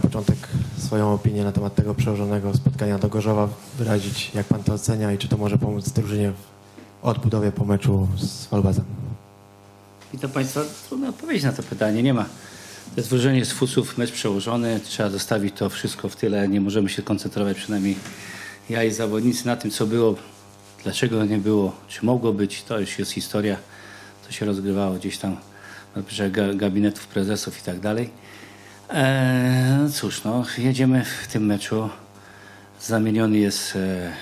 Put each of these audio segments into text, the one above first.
Bartek swoją opinię na temat tego przełożonego spotkania do Gorzowa wyrazić, jak pan to ocenia i czy to może pomóc drużynie w odbudowie po meczu z Wolbazem? Witam Państwa. Trudno odpowiedzieć na to pytanie. Nie ma. To jest z fusów, mecz przełożony. Trzeba zostawić to wszystko w tyle. Nie możemy się koncentrować, przynajmniej ja i zawodnicy, na tym, co było, dlaczego nie było, czy mogło być. To już jest historia, co się rozgrywało gdzieś tam na gabinetów prezesów i tak dalej. No cóż, no, jedziemy w tym meczu. Zamieniony jest e,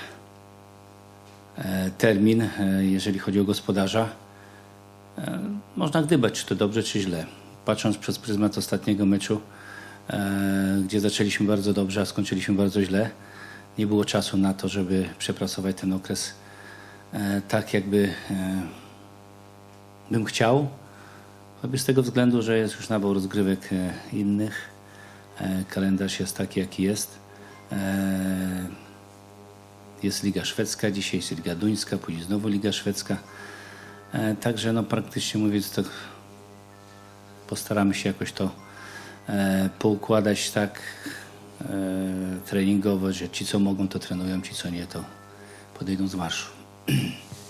e, termin, e, jeżeli chodzi o gospodarza. E, Można gdybać, czy to dobrze, czy źle. Patrząc przez pryzmat ostatniego meczu, e, gdzie zaczęliśmy bardzo dobrze, a skończyliśmy bardzo źle, nie było czasu na to, żeby przepracować ten okres e, tak, jakby e, bym chciał. Choćby z tego względu, że jest już nabór rozgrywek e, innych. E, Kalendarz jest taki, jaki jest. E, Jest Liga Szwedzka, dzisiaj jest Liga Duńska, później znowu Liga Szwedzka. Także no praktycznie mówiąc to postaramy się jakoś to poukładać tak treningowo, że ci co mogą to trenują, ci co nie to podejdą z marszu.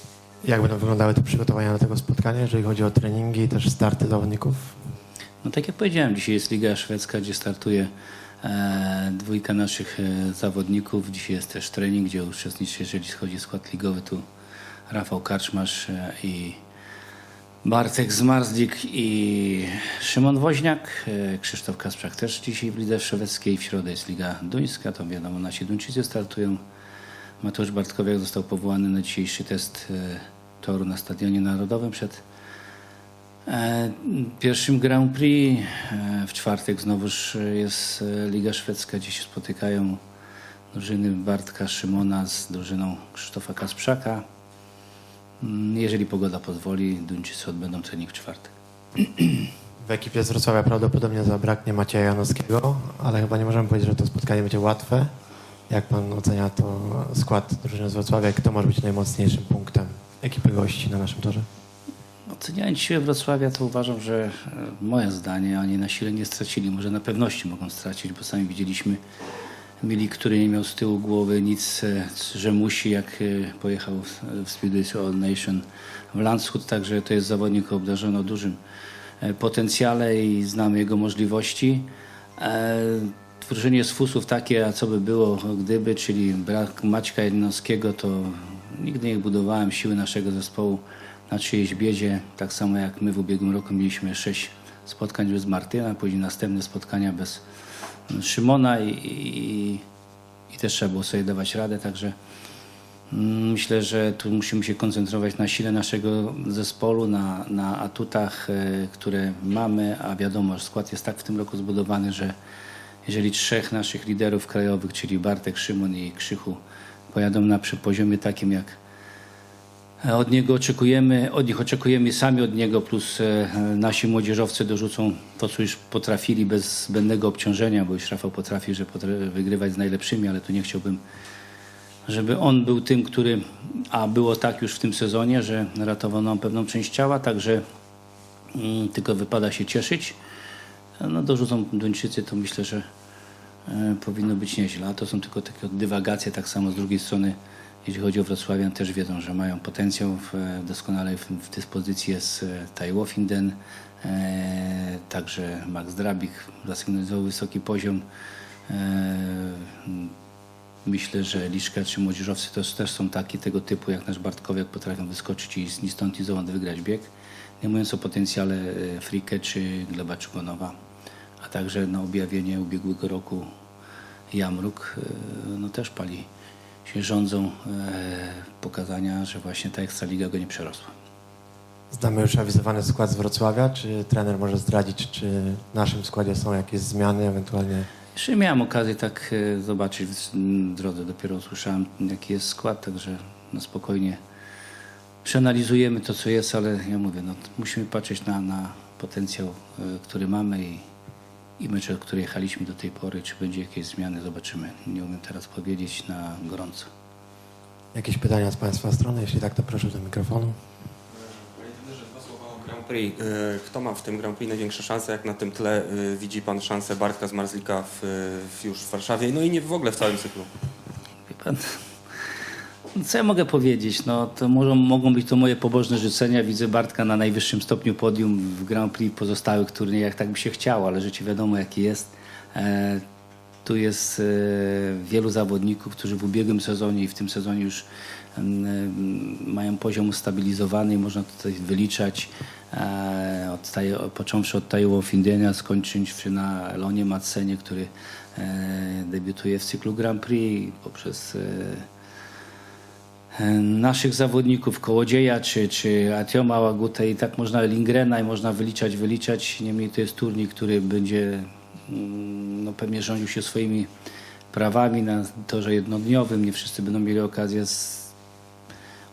Jak będą wyglądały te przygotowania do tego spotkania, jeżeli chodzi o treningi i też starty zawodników? No tak jak powiedziałem, dzisiaj jest Liga Szwedzka, gdzie startuje e, dwójka naszych e, zawodników. Dzisiaj jest też trening, gdzie uczestniczy, jeżeli chodzi o skład ligowy, tu Rafał Karczmasz e, i Bartek Zmarzlik i Szymon Woźniak. E, Krzysztof Kasprzak też dzisiaj w Lidze Szwedzkiej. W środę jest Liga Duńska, to wiadomo, nasi Duńczycy startują. Mateusz Bartkowiak został powołany na dzisiejszy test e, toru na Stadionie Narodowym przed E, Pierwszym Grand Prix e, w czwartek znowuż jest Liga Szwedzka, gdzie się spotykają drużyny Bartka Szymona z drużyną Krzysztofa Kasprzaka. Mm, Jeżeli pogoda pozwoli, Duńczycy odbędą trening w czwartek. W ekipie z Wrocławia prawdopodobnie zabraknie Macieja Janowskiego, ale chyba nie możemy powiedzieć, że to spotkanie będzie łatwe. Jak pan ocenia to skład drużyny z Wrocławia kto może być najmocniejszym punktem ekipy gości na naszym torze? Oceniając siłę Wrocławia, to uważam, że e, moje zdanie, oni na sile nie stracili. Może na pewności mogą stracić, bo sami widzieliśmy Mili, który nie miał z tyłu głowy nic, e, że musi, jak e, pojechał w- w Speedway All Nation w Landshut, także to jest zawodnik obdarzony o dużym potencjale i znamy jego możliwości. E, W drużynie z fusów takie, a co by było gdyby, czyli brak Maćka Jednostkiego, to nigdy nie budowałem siły naszego zespołu na czyjejś biedzie, tak samo jak my w ubiegłym roku mieliśmy sześć spotkań bez Martyna, później następne spotkania bez Szymona i, i, i też trzeba było sobie dawać radę, także mm, myślę, że tu musimy się koncentrować na sile naszego zespołu, na, na atutach, e, które mamy, a wiadomo, że skład jest tak w tym roku zbudowany, że jeżeli trzech naszych liderów krajowych, czyli Bartek, Szymon i Krzychu pojadą na poziomie takim jak od niego oczekujemy, od nich oczekujemy sami od niego, plus e, nasi młodzieżowcy dorzucą to, co już potrafili bez zbędnego obciążenia, bo już Rafał potrafi, że wygrywać z najlepszymi, ale tu nie chciałbym, żeby on był tym, który, a było tak już w tym sezonie, że ratował nam pewną część ciała, także mm, tylko wypada się cieszyć. No dorzucą Duńczycy, to myślę, że e, powinno być nieźle. A to są tylko takie dywagacje, tak samo z drugiej strony, jeśli chodzi o Wrocławian, też wiedzą, że mają potencjał w, e, doskonale w, w dyspozycji jest Tai Wofinden, e, także Max Drabik zasygnalizował wysoki poziom. E, myślę, że Liszka czy młodzieżowcy też, też są taki tego typu, jak nasz Bartkowiak potrafią wyskoczyć i ni stąd zowąd wygrać bieg. Nie mówiąc o potencjale e, Frike czy Gleba Czugonowa, a także na objawienie ubiegłego roku Jamruk e, no też pali się rządzą e, pokazania, że właśnie ta Ekstraliga go nie przerosła. Znamy już awizowany skład z Wrocławia. Czy trener może zdradzić, czy w naszym składzie są jakieś zmiany, ewentualnie Jeszcze nie miałem okazji tak e, zobaczyć w drodze, dopiero usłyszałem jaki jest skład, także no spokojnie przeanalizujemy to, co jest, ale ja mówię, no, musimy patrzeć na, na potencjał, który mamy i, i mecze, które jechaliśmy do tej pory, czy będzie jakieś zmiany, zobaczymy. Nie umiem teraz powiedzieć na gorąco. jakieś pytania z Państwa strony? Jeśli tak, to proszę do mikrofonu. Panie trenerze, dwa słowa o Grand Prix. Y, Kto ma w tym Grand Prix największe szanse? Jak na tym tle y, widzi Pan szansę Bartka z Marzlika w, w, już w Warszawie? No i nie w ogóle w całym cyklu. Wie pan, co ja mogę powiedzieć? No, to może, mogą być to moje pobożne życzenia. Widzę Bartka na najwyższym stopniu podium w Grand Prix pozostałych turniejach. Tak by się chciało, ale życie wiadomo jakie jest. E, tu jest e, wielu zawodników, którzy w ubiegłym sezonie i w tym sezonie już em, mają poziom ustabilizowany i można tutaj wyliczać. E, od, począwszy od Taiwo Findenia, skończywszy na Elonie Madsenie, który e, debiutuje w cyklu Grand Prix poprzez e, e, naszych zawodników, Kołodzieja czy, czy Atioma Łagutę i tak można Lingrena i można wyliczać, wyliczać. Niemniej to jest turniej, który będzie mm, no, pewnie rządził się swoimi prawami na torze jednodniowym. Nie wszyscy będą mieli okazję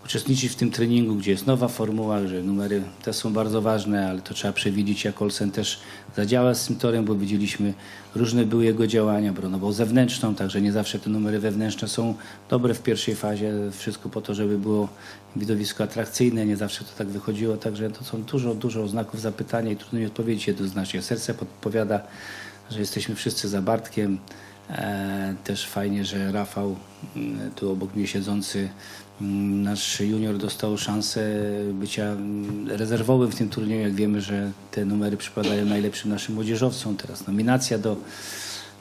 uczestniczyć w tym treningu, gdzie jest nowa formuła, że numery te są bardzo ważne, ale to trzeba przewidzieć, jak Olsen też zadziała z tym torem, bo widzieliśmy, różne były jego działania, bronował zewnętrzną, także nie zawsze te numery wewnętrzne są dobre w pierwszej fazie, wszystko po to, żeby było widowisko atrakcyjne, nie zawsze to tak wychodziło, także to są dużo, dużo znaków zapytania i trudno mi odpowiedzieć jednoznacznie. Serce podpowiada, że jesteśmy wszyscy za Bartkiem, też fajnie, że Rafał, mm, tu obok mnie siedzący, mm, nasz junior dostał szansę bycia mm, rezerwowym w tym turnieju. Jak wiemy, że te numery przypadają najlepszym naszym młodzieżowcom. Teraz nominacja do,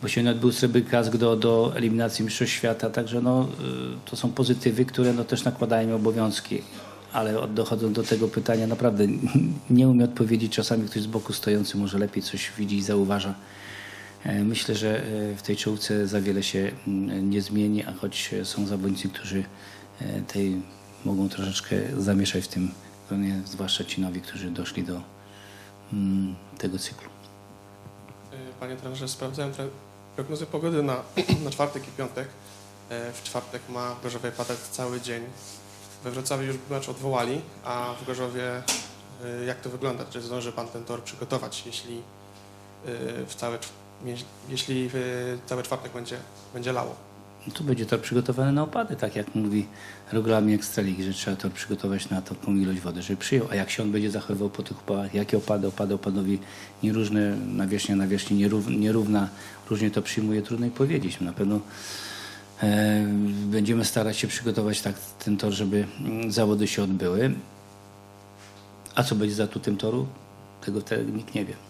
bo się odbył Srebrykazg do, do eliminacji Mistrzostw Świata. Także no, y, to są pozytywy, które no, też nakładają mi obowiązki. Ale od- dochodząc do tego pytania, naprawdę nie umiem odpowiedzieć. Czasami ktoś z boku stojący może lepiej coś widzi i zauważa. E, Myślę, że e, w tej czołówce za wiele się nie zmieni, a choć są zawodnicy, którzy e, tej mogą troszeczkę zamieszać w tym zwłaszcza ci nowi, którzy doszli do tego cyklu. Panie trenerze, sprawdzałem prognozy pogody na, na czwartek i piątek. W czwartek ma w Gorzowie padać cały dzień. We Wrocławiu już mecz odwołali, a w Gorzowie jak to wygląda? Czy zdąży Pan ten tor przygotować, jeśli w cały, jeśli w cały czwartek będzie, będzie lało? Tu będzie to przygotowane na opady, tak jak mówi regulamin Ekstraligi, że trzeba to przygotować na taką ilość wody, żeby przyjął. A jak się on będzie zachowywał po tych opadach, jakie opady, opady opadowi nieróżne, nawierzchnia nawierzchni nierów, nierówna, różnie to przyjmuje, trudno i powiedzieć. Na pewno e, będziemy starać się przygotować tak ten tor, żeby mm, zawody się odbyły. A co będzie za atutem toru? Tego te, nikt nie wie.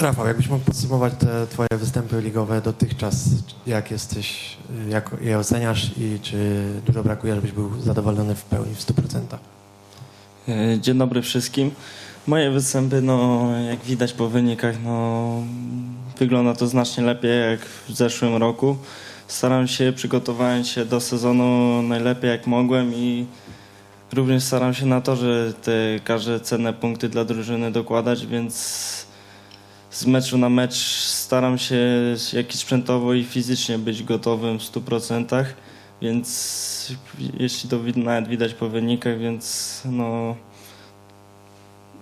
Rafał, jakbyś mógł podsumować te twoje występy ligowe dotychczas, jak jesteś, jak je oceniasz i czy dużo brakuje, żebyś był zadowolony w pełni, w 100%? E, Dzień dobry wszystkim. Moje występy, no jak widać po wynikach, no wygląda to znacznie lepiej jak w zeszłym roku. Staram się, przygotowałem się do sezonu najlepiej jak mogłem i również staram się na to, że te każde cenne punkty dla drużyny dokładać, więc z meczu na mecz staram się jak i sprzętowo i fizycznie być gotowym w 100%, więc jeśli to nawet widać po wynikach, więc no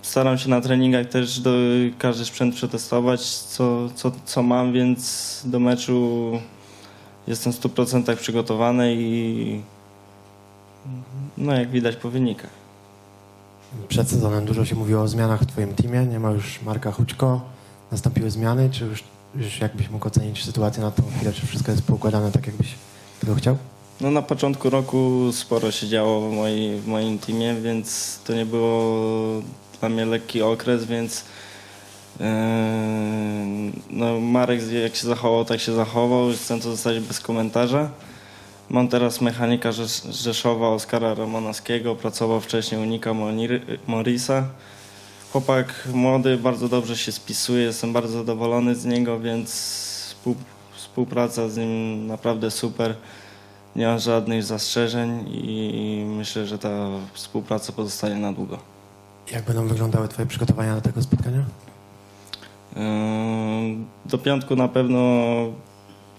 staram się na treningach też do, każdy sprzęt przetestować, co, co, co mam, więc do meczu jestem w 100% przygotowany i no jak widać po wynikach. Przed sezonem dużo się mówiło o zmianach w twoim teamie, nie ma już Marka Hućko, nastąpiły zmiany, czy już, już jakbyś mógł ocenić sytuację na tą chwilę, czy wszystko jest poukładane tak, jakbyś tego chciał? No na początku roku sporo się działo w, mojej, w moim teamie, więc to nie było dla mnie lekki okres, więc yy, no Marek jak się zachował, tak się zachował. Chcę to zostawić bez komentarza. Mam teraz mechanika Rzesz- Rzeszowa Oskara Romanowskiego, pracował wcześniej u Nika Monir- Morisa. Chłopak młody, bardzo dobrze się spisuje, jestem bardzo zadowolony z niego, więc współ, współpraca z nim naprawdę super. Nie mam żadnych zastrzeżeń i myślę, że ta współpraca pozostanie na długo. Jak będą wyglądały twoje przygotowania do tego spotkania? Yy, Do piątku na pewno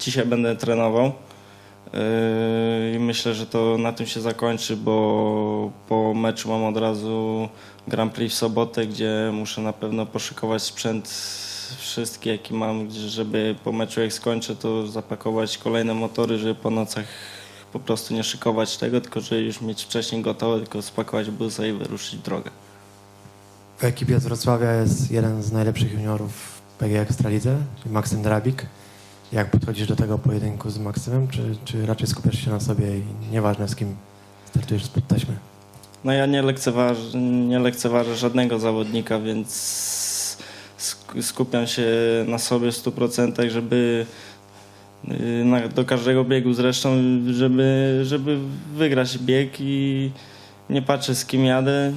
dzisiaj będę trenował i myślę, że to na tym się zakończy, bo po meczu mam od razu Grand Prix w sobotę, gdzie muszę na pewno poszykować sprzęt wszystki jaki mam, żeby po meczu jak skończę to zapakować kolejne motory, żeby po nocach po prostu nie szykować tego, tylko żeby już mieć wcześniej gotowe, tylko spakować busa i wyruszyć drogę. W ekipie z Wrocławia jest jeden z najlepszych juniorów PG Ekstralidze, czyli Maksym Drabik. Jak podchodzisz do tego pojedynku z Maksymem, czy, czy raczej skupiasz się na sobie i nieważne z kim startujesz spod taśmy? No ja nie lekceważę, nie lekceważę żadnego zawodnika, więc sk- skupiam się na sobie w 100%, żeby y, na, do każdego biegu zresztą, żeby, żeby wygrać bieg i nie patrzę z kim jadę,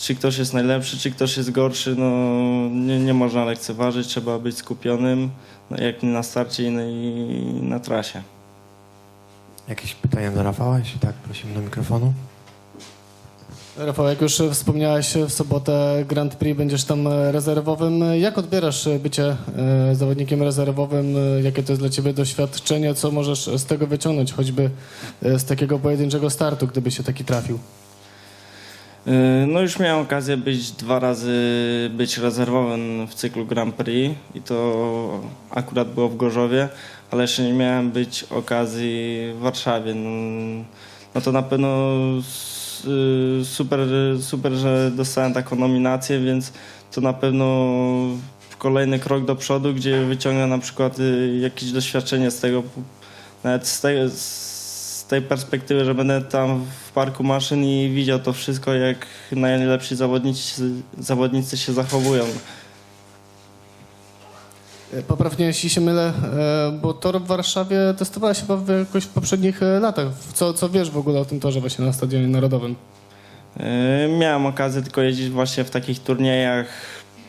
czy ktoś jest najlepszy, czy ktoś jest gorszy, no nie, nie można lekceważyć, trzeba być skupionym, no, jak nie na starcie no i na trasie. Jakieś pytania do Rafała? Jeśli tak, prosimy do mikrofonu. Rafał, jak już wspomniałeś, w sobotę Grand Prix będziesz tam rezerwowym. Jak odbierasz bycie e, zawodnikiem rezerwowym? Jakie to jest dla ciebie doświadczenie? Co możesz z tego wyciągnąć, choćby e, z takiego pojedynczego startu, gdyby się taki trafił? Yy, No już miałem okazję być dwa razy być rezerwowym w cyklu Grand Prix i to akurat było w Gorzowie, ale jeszcze nie miałem być okazji w Warszawie. No, no to na pewno yy, super, super, że dostałem taką nominację, więc to na pewno kolejny krok do przodu, gdzie wyciągnę na przykład yy, jakieś doświadczenie z tego, nawet z tej, z tej perspektywy, że będę tam w parku maszyn i widział to wszystko, jak najlepsi zawodnicy, zawodnicy się zachowują. E, Poprawnie, jeśli się mylę, e, bo tor w Warszawie testowałeś chyba w, jakoś w poprzednich e, latach. Co, co wiesz w ogóle o tym torze właśnie na Stadionie Narodowym? Yy, Miałem okazję tylko jeździć właśnie w takich turniejach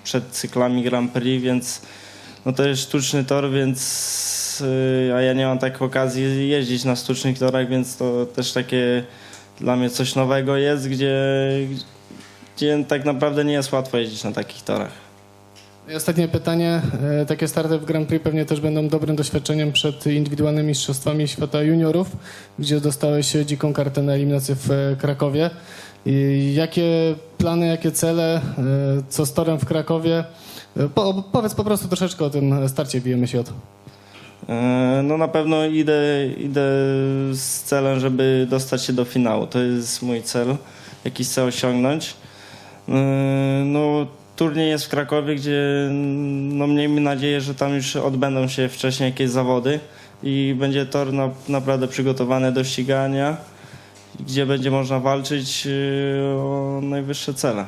przed cyklami Grand Prix, więc no to jest sztuczny tor, więc yy, a ja nie mam takiej okazji jeździć na sztucznych torach, więc to też takie dla mnie coś nowego jest, gdzie, gdzie tak naprawdę nie jest łatwo jeździć na takich torach. I ostatnie pytanie. E, Takie starty w Grand Prix pewnie też będą dobrym doświadczeniem przed indywidualnymi mistrzostwami świata juniorów, gdzie dostałeś dziką kartę na eliminację w e, Krakowie. I jakie plany, jakie cele, e, co z torem w Krakowie? Po, powiedz po prostu troszeczkę o tym starcie bijemy się od. E, No na pewno idę, idę z celem, żeby dostać się do finału. To jest mój cel, jakiś chcę osiągnąć. E, No turniej jest w Krakowie, gdzie no miejmy nadzieję, że tam już odbędą się wcześniej jakieś zawody i będzie tor na, naprawdę przygotowany do ścigania, gdzie będzie można walczyć e, o najwyższe cele.